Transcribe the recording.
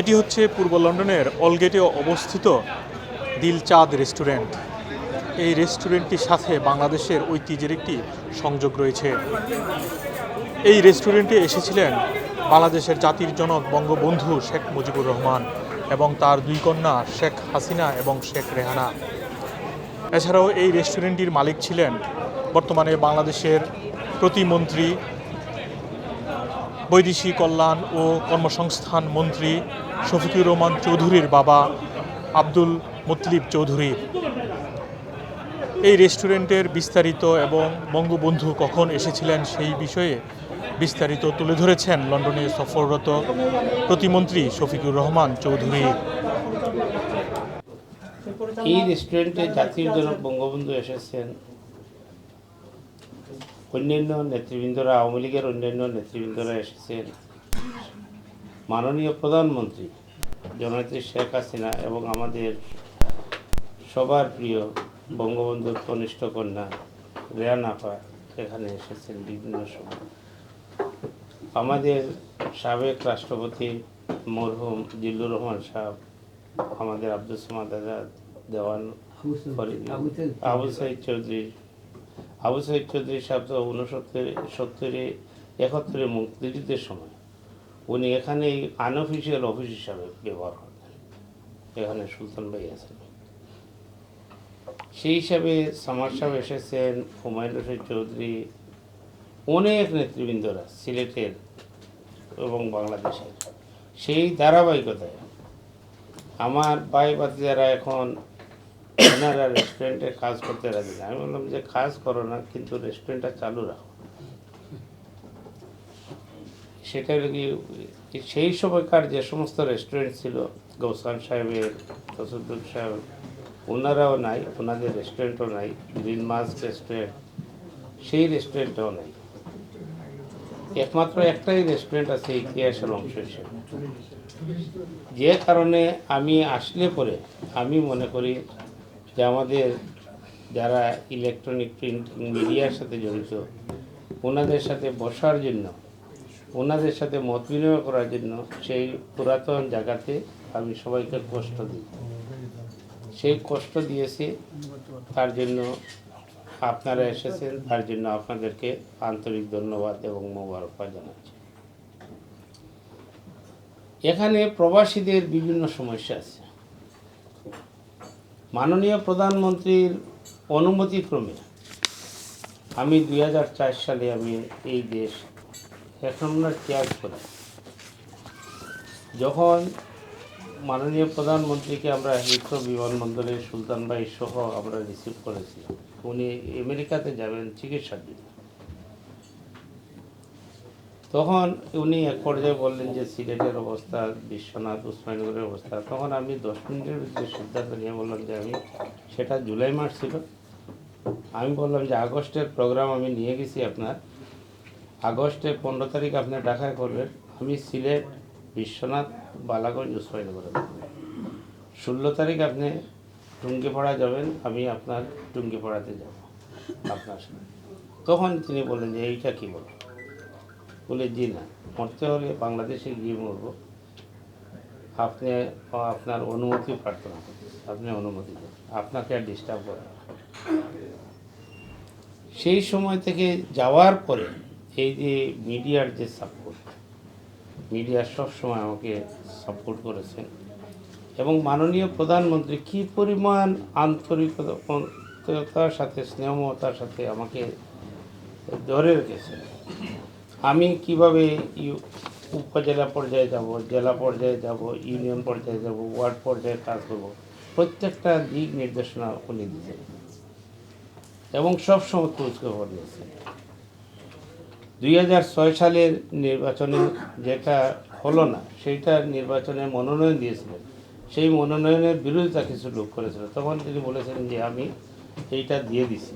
এটি হচ্ছে পূর্ব লন্ডনের অলগেটে অবস্থিত দিলচাঁদ রেস্টুরেন্ট। এই রেস্টুরেন্টটির সাথে বাংলাদেশের ঐতিহ্যের একটি সংযোগ রয়েছে। এই রেস্টুরেন্টে এসেছিলেন বাংলাদেশের জাতির জনক বঙ্গবন্ধু শেখ মুজিবুর রহমান এবং তার দুই কন্যা শেখ হাসিনা এবং শেখ রেহানা। এছাড়াও এই রেস্টুরেন্টটির মালিক ছিলেন বর্তমানে বাংলাদেশের প্রতিমন্ত্রী বৈদেশিক কল্যাণ ও কর্মসংস্থান মন্ত্রী শফিকুর রহমান চৌধুরীর বাবা আব্দুল মুতলিব চৌধুরী। এই রেস্টুরেন্টের বিস্তারিত এবং বঙ্গবন্ধু কখন এসেছিলেন সেই বিষয়ে বিস্তারিত তুলে ধরেছেন লন্ডনে সফররত প্রতিমন্ত্রী শফিকুর রহমান চৌধুরী। এই রেস্টুরেন্টে জাতির জনক বঙ্গবন্ধু এসেছেন অন্যান্য নেতৃবৃন্দরা আওয়ামী লীগের অন্যান্য নেতৃবৃন্দরা এসেছেন। মাননীয় প্রধানমন্ত্রী জননেত্রী শেখ হাসিনা এবং আমাদের সবার প্রিয় বঙ্গবন্ধুর কনিষ্ঠ কন্যা রেয়ানাফা এখানে এসেছেন বিভিন্ন সময়। আমাদের সাবেক রাষ্ট্রপতি মরহুম জিল্লুর রহমান সাহেব আমাদের আব্দুল সামাদ আজাদ দেওয়ান আবু সাইদ চৌধুরী আবু সাইদ চৌধুরী সাহেব তো উনসত্তর সত্তরে, একাত্তরে মুক্তিযুদ্ধের সময়। উনি এখানে আনঅফিসিয়াল অফিস হিসাবে ব্যবহার করতেন। এখানে সুলতান ভাই আছেন। সেই হিসাবে সামার সাহেব এসেছেন, হুমায়ুন রশিদ চৌধুরী, অনেক নেতৃবৃন্দরা সিলেটের এবং বাংলাদেশের। সেই ধারাবাহিকতায় আমার ভাই যারা এখন ওনারা রেস্টুরেন্টে কাজ করতে রাজি না। আমি বললাম যে, কাজ করো না, কিন্তু রেস্টুরেন্টটা চালু রাখো। সেটা কি, সেই সময়কার যে সমস্ত রেস্টুরেন্ট ছিল, গৌসান সাহেবের তসুদ্দুল সাহেব, ওনারাও নাই, ওনাদের রেস্টুরেন্টও নাই, গ্রিন মাস রেস্টুরেন্ট সেই রেস্টুরেন্টও নাই। একমাত্র একটাই রেস্টুরেন্ট আছে ইতিহাসের অংশ হিসেবে। যে কারণে আমি আসলে পরে, আমি মনে করি যে আমাদের যারা ইলেকট্রনিক প্রিন্ট মিডিয়ার সাথে জড়িত, ওনাদের সাথে বসার জন্য, ওনাদের সাথে মত বিনিময় করার জন্য সেই পুরাতন জায়গাতে আমি সবাইকে কষ্ট দিই। সেই কষ্ট দিয়েছি, তার জন্য আপনারা এসেছেন, তার জন্য আপনাদেরকে আন্তরিক ধন্যবাদ এবং মোবারকবাদ জানাচ্ছি। এখানে প্রবাসীদের বিভিন্ন সমস্যা আছে। মাননীয় প্রধানমন্ত্রীর অনুমতিক্রমে আমি দুই হাজার চার সালে আমি এই দেশ এখন আমরা ত্যাগ করি। যখন মাননীয় প্রধানমন্ত্রীকে আমরা হিথ্রো বিমানবন্দরে সুলতানবাই সহ আমরা রিসিভ করেছি উনি আমেরিকাতে যাবেন, চিকিৎসার জন্য। তখন উনি এক পর্যায়ে বললেন যে, সিলেটের অবস্থা, বিশ্বনাথ উসমানগরের অবস্থা। তখন আমি দশ মিনিটের যে সিদ্ধান্ত নিয়ে বললাম যে, আমি, সেটা জুলাই মাস ছিল। আমি বললাম যে, আগস্টের প্রোগ্রাম আমি নিয়ে গেছি আপনার। আগস্টের পনেরো তারিখ আপনি ঢাকায় করবেন। আমি সিলেট, বিশ্বনাথ, বালাগঞ্জ উসমানগরে ষোলো তারিখ আপনি টুঙ্গিপাড়া যাবেন, আমি আপনার টুঙ্গিপাড়াতে যাব, আপনার সাথে। তখন তিনি বললেন যে, এইটা কী বলো? বলে, জি না মরতে হলে বাংলাদেশে গিয়ে মরবো আপনি, আপনার অনুমতি প্রার্থনা আপনি অনুমতি দেন। আপনাকে আর ডিস্টার্ব করে না। সেই সময় থেকে যাওয়ার পরে এই যে মিডিয়ার যে সাপোর্ট মিডিয়া সবসময় আমাকে সাপোর্ট করেছেন। এবং মাননীয় প্রধানমন্ত্রী কি পরিমাণ আন্তরিকতার সাথে, স্নেহমতার সাথে আমাকে ধরে রেখেছেন। আমি কীভাবে উপজেলা পর্যায়ে যাব, জেলা পর্যায়ে যাব, ইউনিয়ন পর্যায়ে যাব, ওয়ার্ড পর্যায়ে কাজ করব, প্রত্যেকটা দিক নির্দেশনা উনি দিতেন এবং সবসময় খোঁজ খবর নিয়েছেন। দুই হাজার ছয় সালের নির্বাচনে যেটা হলো না, সেইটা নির্বাচনে মনোনয়ন দিয়েছিলেন। সেই মনোনয়নের বিরোধিতা কিছু লোক করেছিল। তখন তিনি বলেছেন যে আমি এইটা দিয়ে দিছি।